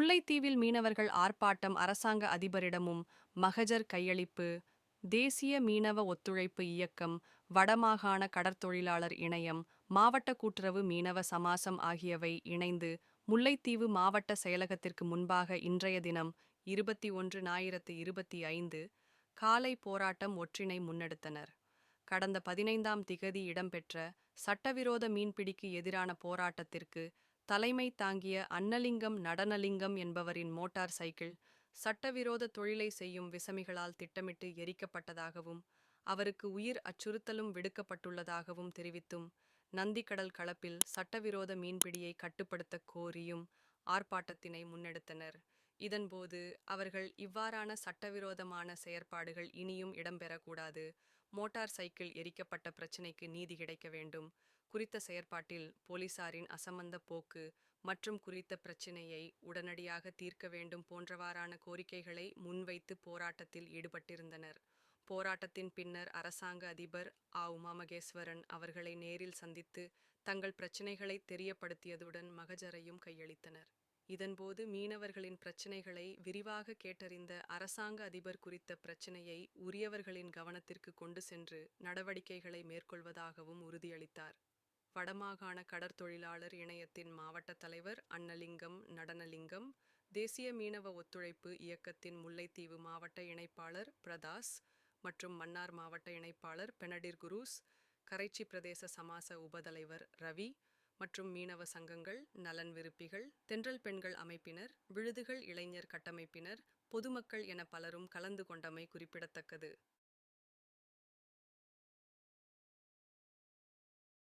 முல்லைத்தீவில் மீனவர்கள் ஆர்ப்பாட்டம் அரசாங்க அதிபரிடமும் மகஜர் கையளிப்பு தேசிய மீனவ ஒத்துழைப்பு இயக்கம் வடமாகாண கடற்தொழிலாளர் இணையம் மாவட்ட கூட்டுறவு மீனவ சமாசம் ஆகியவை இணைந்து முல்லைத்தீவு மாவட்ட செயலகத்திற்கு முன்பாக இன்றைய தினம் இருபத்தி ஒன்று ஞாயிறத்து இருபத்தி ஐந்து காலை போராட்டம் ஒற்றினை முன்னெடுத்தனர். கடந்த பதினைந்தாம் திகதி இடம்பெற்ற சட்டவிரோத மீன்பிடிக்கு எதிரான போராட்டத்திற்கு தலைமை தாங்கிய அன்னலிங்கம் நடனலிங்கம் என்பவரின் மோட்டார் சைக்கிள் சட்டவிரோத தொழிலை செய்யும் விசமிகளால் திட்டமிட்டு எரிக்கப்பட்டதாகவும் அவருக்கு உயிர் அச்சுறுத்தலும் விடுக்கப்பட்டுள்ளதாகவும் தெரிவித்தும் நந்திக்கடல் களப்பில் சட்டவிரோத மீன்பிடியை கட்டுப்படுத்த கோரியும் ஆர்ப்பாட்டத்தினை முன்னெடுத்தனர். இதன்போது அவர்கள் இவ்வாறான சட்டவிரோதமான செயற்பாடுகள் இனியும் இடம்பெறக்கூடாது மோட்டார் சைக்கிள் எரிக்கப்பட்ட பிரச்சினைக்கு நீதி கிடைக்க வேண்டும் குறித்த செயற்பாட்டில் போலீசாரின் அசமந்த போக்கு மற்றும் குறித்த பிரச்சினையை உடனடியாக தீர்க்க வேண்டும் போன்றவாறான கோரிக்கைகளை முன்வைத்து போராட்டத்தில் ஈடுபட்டிருந்தனர். போராட்டத்தின் பின்னர் அரசாங்க அதிபர் ஆ. உமாமகேஸ்வரன் அவர்களை நேரில் சந்தித்து தங்கள் பிரச்சினைகளை தெரியப்படுத்தியதுடன் மகஜரையும் கையளித்தனர். இதன்போது மீனவர்களின் பிரச்சினைகளை விரிவாக கேட்டறிந்த அரசாங்க அதிபர் குறித்த பிரச்சினையை உரியவர்களின் கவனத்திற்கு கொண்டு சென்று நடவடிக்கைகளை மேற்கொள்வதாகவும் உறுதியளித்தார். வடமாகாண கடற்தொழிலாளர் இணையத்தின் மாவட்ட தலைவர் அன்னலிங்கம் நடனலிங்கம் தேசிய மீனவ ஒத்துழைப்பு இயக்கத்தின் முல்லைத்தீவு மாவட்ட இணைப்பாளர் பிரதாஸ் மற்றும் மன்னார் மாவட்ட இணைப்பாளர் பெனடிர் குரூஸ் கரைச்சி பிரதேச சமாச உபதலைவர் ரவி மற்றும் மீனவ சங்கங்கள் நலன் விருப்பிகள் தென்றல் பெண்கள் அமைப்பினர் விழுதுகள் இளைஞர் கட்டமைப்பினர் பொதுமக்கள் என பலரும் கலந்து கொண்டமை குறிப்பிடத்தக்கது.